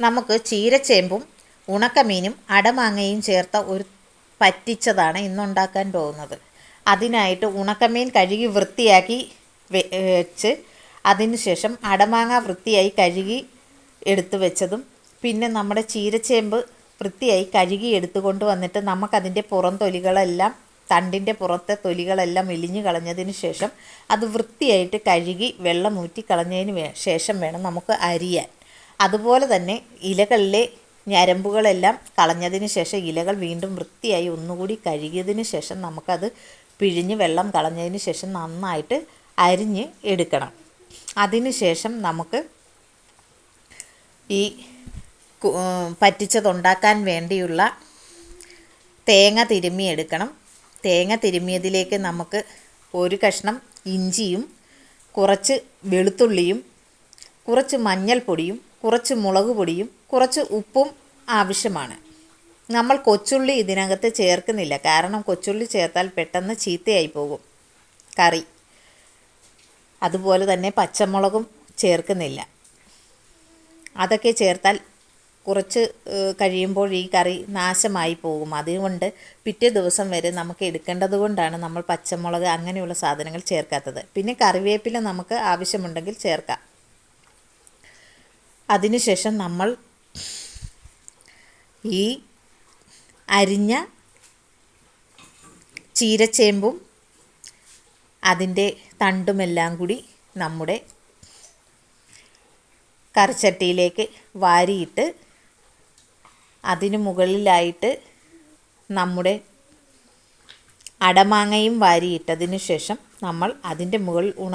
നമുക്ക് ചീരച്ചേമ്പും ഉണക്കമീനും അടമാങ്ങയും ചേർത്ത ഒരു പറ്റിച്ചതാണ് ഇന്നുണ്ടാക്കാൻ പോകുന്നത്. അതിനായിട്ട് ഉണക്കമീൻ കഴുകി വൃത്തിയാക്കി വെച്ച് അതിനുശേഷം അടമാങ്ങ വൃത്തിയായി കഴുകി എടുത്തു വെച്ചതും പിന്നെ നമ്മുടെ ചീരച്ചേമ്പ് വൃത്തിയായി കഴുകി എടുത്തു കൊണ്ടുവന്നിട്ട് നമുക്കതിന്റെ പുറം തൊലികളെല്ലാം തണ്ടിന്റെ പുറത്തെ തൊലികളെല്ലാം ഇലിഞ്ഞു കളഞ്ഞതിന് ശേഷം അത് വൃത്തിയായിട്ട് കഴുകി വെള്ളം ഊറ്റി കളഞ്ഞതിന് ശേഷം വേണം നമുക്ക് അരിയാൻ. അതുപോലെ തന്നെ ഇലകളിലെ ഞരമ്പുകളെല്ലാം കളഞ്ഞതിന് ശേഷം ഇലകൾ വീണ്ടും വൃത്തിയായി ഒന്നുകൂടി കഴുകിയതിന് ശേഷം നമുക്കത് പിഴിഞ്ഞ് വെള്ളം കളഞ്ഞതിന് ശേഷം നന്നായിട്ട് അരിഞ്ഞ് എടുക്കണം. അതിന് ശേഷം നമുക്ക് ഈ പറ്റിച്ചതുണ്ടാക്കാൻ വേണ്ടിയുള്ള തേങ്ങ തിരുമ്മി എടുക്കണം. തേങ്ങ തിരുമ്മിയതിലേക്ക് നമുക്ക് ഒരു കഷ്ണം ഇഞ്ചിയും കുറച്ച് വെളുത്തുള്ളിയും കുറച്ച് മഞ്ഞൾപ്പൊടിയും കുറച്ച് മുളക് പൊടിയും കുറച്ച് ഉപ്പും ആവശ്യമാണ്. നമ്മൾ കൊച്ചുള്ളി ഇതിനകത്ത് ചേർക്കുന്നില്ല. കാരണം കൊച്ചുള്ളി ചേർത്താൽ പെട്ടെന്ന് ചീത്തയായി പോകും. കറി. അതുപോലെ തന്നെ പച്ചമുളകും ചേർക്കുന്നില്ല. അതൊക്കെ ചേർത്താൽ കുറച്ച് കഴിയുമ്പോൾ ഈ കറി നാശമായി പോകും. അതുകൊണ്ട് പിറ്റേ ദിവസം വരെ നമുക്ക് എടുക്കേണ്ടത് കൊണ്ടാണ് നമ്മൾ പച്ചമുളക് അങ്ങനെയുള്ള സാധനങ്ങൾ ചേർക്കാത്തത്. പിന്നെ കറിവേപ്പില നമുക്ക് ആവശ്യമുണ്ടെങ്കിൽ ചേർക്കാം. അതിനുശേഷം നമ്മൾ ഈ അരിഞ്ഞ ചീരച്ചേമ്പും അതിന്റെ തണ്ടുമെല്ലാം കൂടി നമ്മുടെ കറിച്ചട്ടിയിലേക്ക് വാരിയിട്ട് അതിന് മുകളിലായിട്ട് നമ്മുടെ അടമാങ്ങയും വാരിയിട്ടതിന് ശേഷം നമ്മൾ അതിന്റെ മുകളിൽ ഉണ